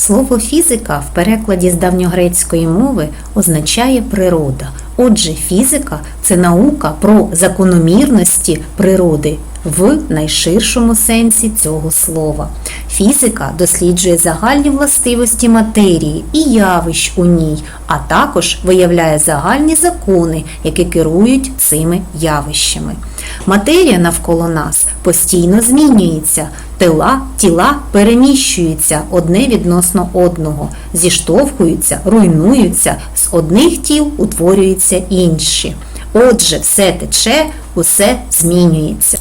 Слово фізика в перекладі з давньогрецької мови означає природа. Отже, фізика це наука про закономірності природи в найширшому сенсі цього слова. Фізика досліджує загальні властивості матерії і явищ у ній, а також виявляє загальні закони, які керують цими явищами. Матерія навколо нас постійно змінюється, тела, тіла переміщуються одне відносно одного, зіштовхуються, руйнуються, з одних тіл утворюються інші. Отже, все тече, усе змінюється.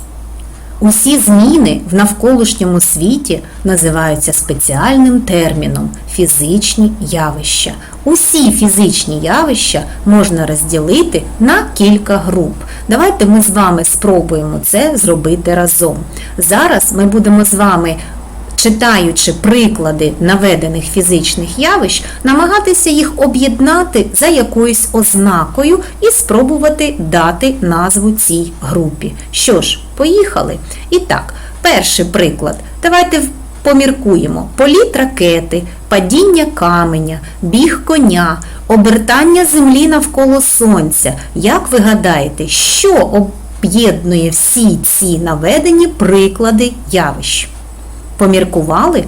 Усі зміни в навколишньому світі називаються спеціальним терміном фізичні явища. Усі фізичні явища можна розділити на кілька груп. Давайте ми з вами спробуємо це зробити разом. Зараз ми будемо з вами читаючи приклади наведених фізичних явищ, намагатися їх об'єднати за якоюсь ознакою і спробувати дати назву цій групі. Що ж, поїхали? І так, перший приклад. Давайте поміркуємо: політ ракети, падіння каменя, біг коня, обертання землі навколо сонця. Як ви гадаєте, що об'єднує всі ці наведені приклади явищ? Поміркували?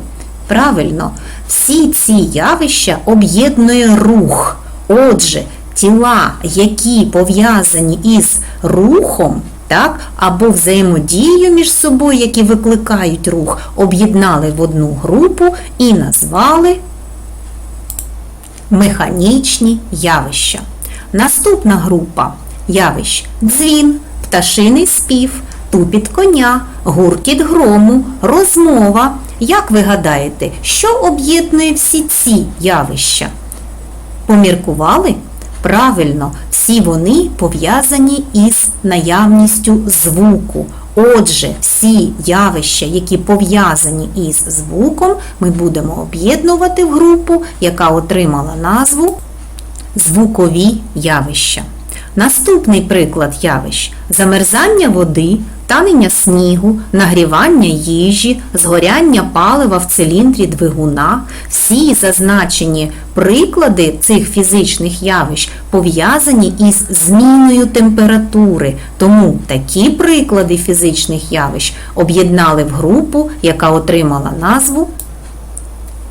Правильно, всі ці явища об'єднує рух. Отже, тіла, які пов'язані із рухом, так, або взаємодією між собою, які викликають рух, об'єднали в одну групу і назвали механічні явища. Наступна група явищ дзвін, пташиний спів, тупіт коня, гуркіт грому, розмова. Як ви гадаєте, що об'єднує всі ці явища? Поміркували? Правильно, всі вони пов'язані із наявністю звуку. Отже, всі явища, які пов'язані із звуком, ми будемо об'єднувати в групу, яка отримала назву звукові явища. Наступний приклад явищ замерзання води, танення снігу, нагрівання їжі, згоряння палива в циліндрі двигуна. Всі зазначені приклади цих фізичних явищ пов'язані із зміною температури. Тому такі приклади фізичних явищ об'єднали в групу, яка отримала назву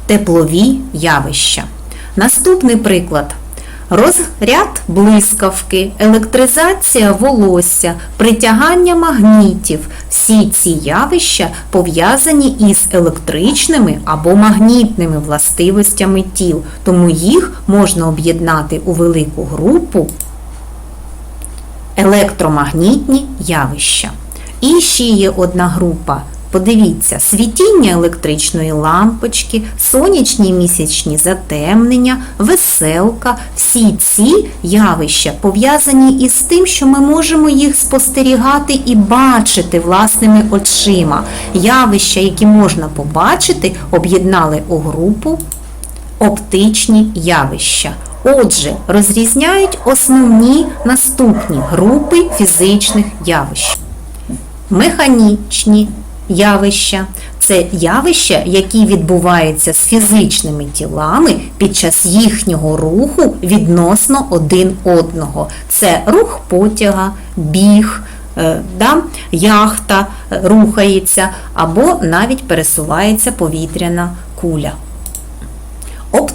теплові явища. Наступний приклад. Розряд блискавки, електризація волосся, притягання магнітів. Всі ці явища пов'язані із електричними або магнітними властивостями тіл, тому їх можна об'єднати у велику групу електромагнітні явища. І ще є одна група. Подивіться, світіння електричної лампочки, сонячні місячні затемнення, веселка, всі ці явища пов'язані із тим, що ми можемо їх спостерігати і бачити власними очима. Явища, які можна побачити, об'єднали у групу оптичні явища. Отже, розрізняють основні наступні групи фізичних явищ. Механічні явища це явища, які відбуваються з фізичними тілами під час їхнього руху відносно один одного. Це рух потяга, біг, е, да, яхта е, рухається або навіть пересувається повітряна куля.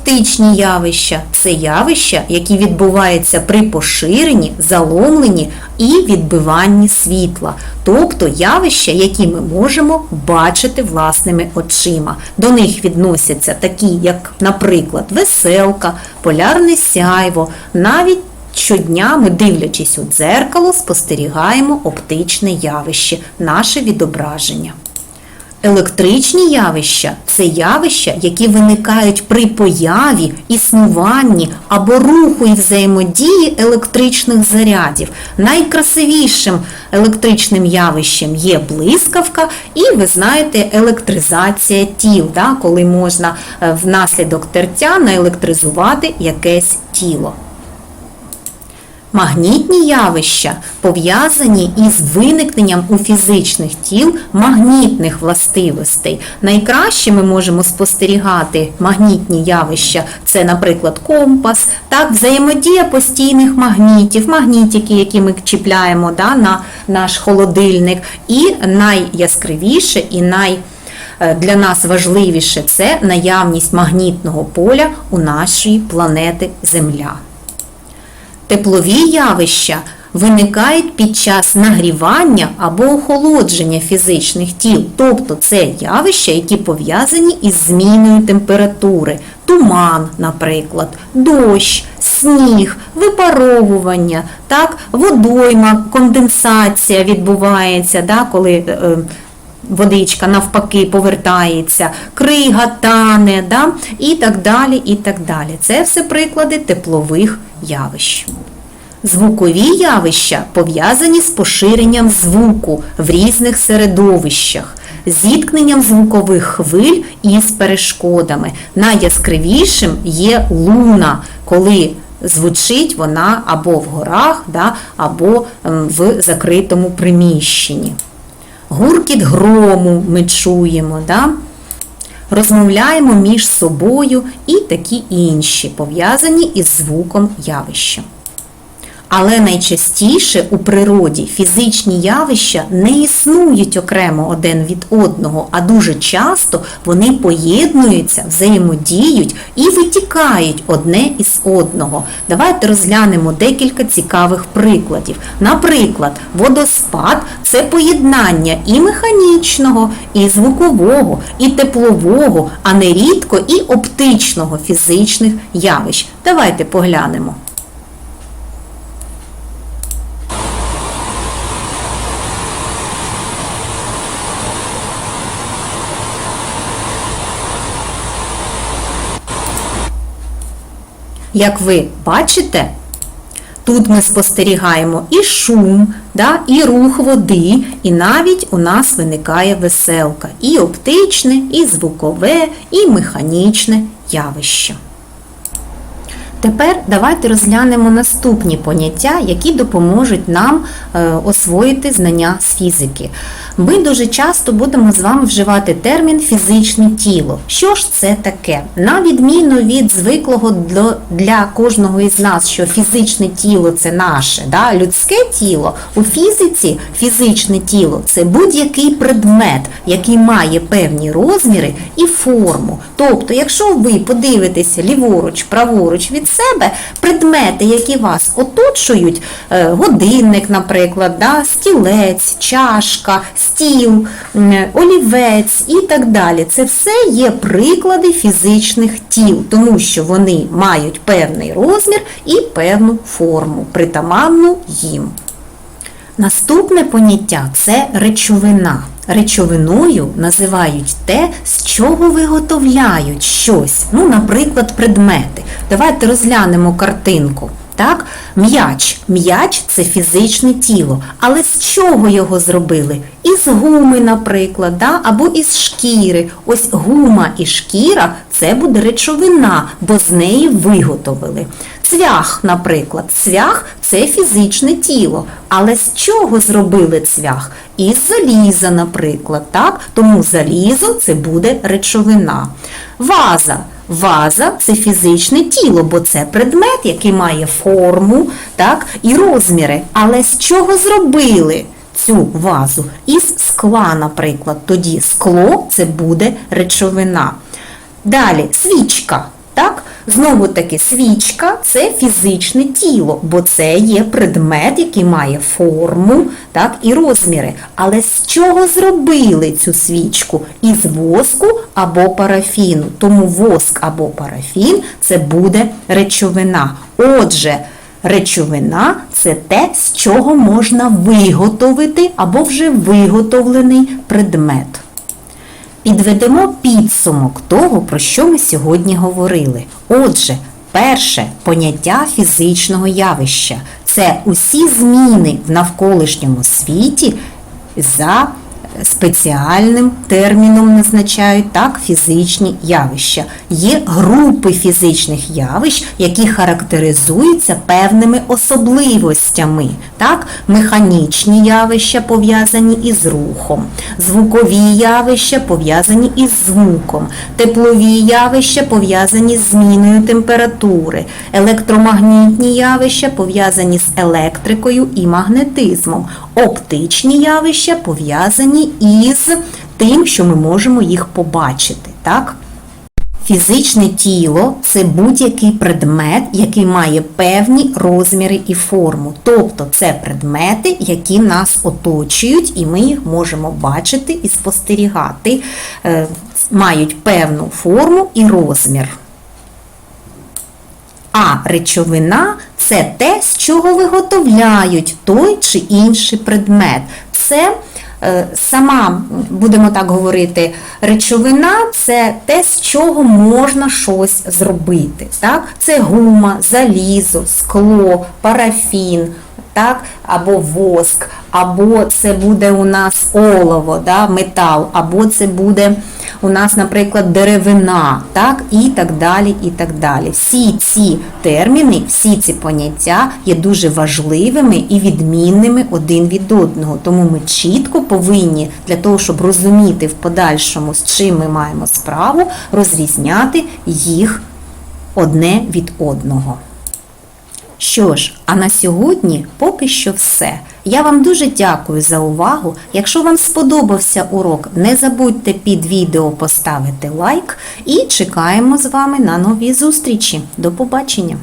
Оптичні явища це явища, які відбуваються при поширенні, заломленні і відбиванні світла, тобто явища, які ми можемо бачити власними очима. До них відносяться такі, як, наприклад, веселка, полярне сяйво, навіть Щодня ми, дивлячись у дзеркало, спостерігаємо оптичне явище, наше відображення. Електричні явища це явища, які виникають при появі, існуванні або руху і взаємодії електричних зарядів. Найкрасивішим електричним явищем є блискавка, і ви знаєте, електризація тіл, да, коли можна е, внаслідок тертя наелектризувати якесь тіло. Магнітні явища пов'язані із виникненням у фізичних тіл магнітних властивостей. Найкраще ми можемо спостерігати магнітні явища. Це, наприклад, компас, так, взаємодія постійних магнітів, магнітики, які ми чіпляємо да, на наш холодильник. І найяскравіше і най е, для нас важливіше це наявність магнітного поля у нашій планети Земля. Теплові явища виникають під час нагрівання або охолодження фізичних тіл, тобто це явища, які пов'язані із зміною температури, туман, наприклад, дощ, сніг, випаровування, так, водойма, конденсація відбувається, да, коли е, водичка навпаки повертається, крига тане, да, і так далі. і так далі. Це все приклади теплових явищ. Звукові явища пов'язані з поширенням звуку в різних середовищах, зіткненням звукових хвиль із перешкодами. Найяскравішим є луна, коли звучить вона або в горах, да, або ем, в закритому приміщенні. Гуркіт грому ми чуємо, да? розмовляємо між собою і такі інші, пов'язані із звуком явища. Але найчастіше у природі фізичні явища не існують окремо один від одного, а дуже часто вони поєднуються, взаємодіють і витікають одне із одного. Давайте розглянемо декілька цікавих прикладів. Наприклад, водоспад це поєднання і механічного, і звукового, і теплового, а нерідко і оптичного фізичних явищ. Давайте поглянемо. Як ви бачите, тут ми спостерігаємо і шум, да, і рух води, і навіть у нас виникає веселка. І оптичне, і звукове, і механічне явище. Тепер давайте розглянемо наступні поняття, які допоможуть нам е, освоїти знання з фізики. Ми дуже часто будемо з вами вживати термін фізичне тіло. Що ж це таке? На відміну від звиклого для кожного із нас, що фізичне тіло це наше, да? людське тіло, у фізиці фізичне тіло це будь-який предмет, який має певні розміри і форму. Тобто, якщо ви подивитеся ліворуч, праворуч від себе предмети, які вас оточують, е, годинник, наприклад, да, стілець, чашка, стіл, олівець і так далі. Це все є приклади фізичних тіл, тому що вони мають певний розмір і певну форму, притаманну їм. Наступне поняття це речовина. Речовиною називають те, з чого виготовляють щось, ну, наприклад, предмети. Давайте розглянемо картинку. Так? М'яч. М'яч це фізичне тіло. Але з чого його зробили? Із гуми, наприклад, да? або із шкіри. Ось гума і шкіра це буде речовина, бо з неї виготовили. Цвях, наприклад, цвях це фізичне тіло. Але з чого зробили цвях? Із заліза, наприклад. так? Тому залізо це буде речовина. Ваза. Ваза це фізичне тіло, бо це предмет, який має форму так, і розміри. Але з чого зробили цю вазу? Із скла, наприклад. Тоді скло це буде речовина. Далі свічка. Так? Знову таки, свічка це фізичне тіло, бо це є предмет, який має форму так, і розміри. Але з чого зробили цю свічку? Із воску або парафіну. Тому воск або парафін це буде речовина. Отже, речовина це те, з чого можна виготовити або вже виготовлений предмет. Підведемо підсумок того, про що ми сьогодні говорили. Отже, перше поняття фізичного явища це усі зміни в навколишньому світі за спеціальним терміном назначають так фізичні явища. Є групи фізичних явищ, які характеризуються певними особливостями. Так? Механічні явища пов'язані із рухом, звукові явища пов'язані із звуком, теплові явища пов'язані з зміною температури, електромагнітні явища пов'язані з електрикою і магнетизмом, оптичні явища пов'язані із тим, що ми можемо їх побачити. Так? Фізичне тіло це будь-який предмет, який має певні розміри і форму. Тобто це предмети, які нас оточують, і ми їх можемо бачити і спостерігати, е, мають певну форму і розмір. А речовина це те, з чого виготовляють той чи інший предмет. Це сама, будемо так говорити, речовина це те, з чого можна щось зробити. Так? Це гума, залізо, скло, парафін. Так, або воск, або це буде у нас олово, да, метал, або це буде у нас, наприклад, деревина, так, і так далі. і так далі. Всі ці терміни, всі ці поняття є дуже важливими і відмінними один від одного. Тому ми чітко повинні для того, щоб розуміти в подальшому, з чим ми маємо справу, розрізняти їх одне від одного. Що ж, а на сьогодні поки що все. Я вам дуже дякую за увагу. Якщо вам сподобався урок, не забудьте під відео поставити лайк і чекаємо з вами на нові зустрічі. До побачення!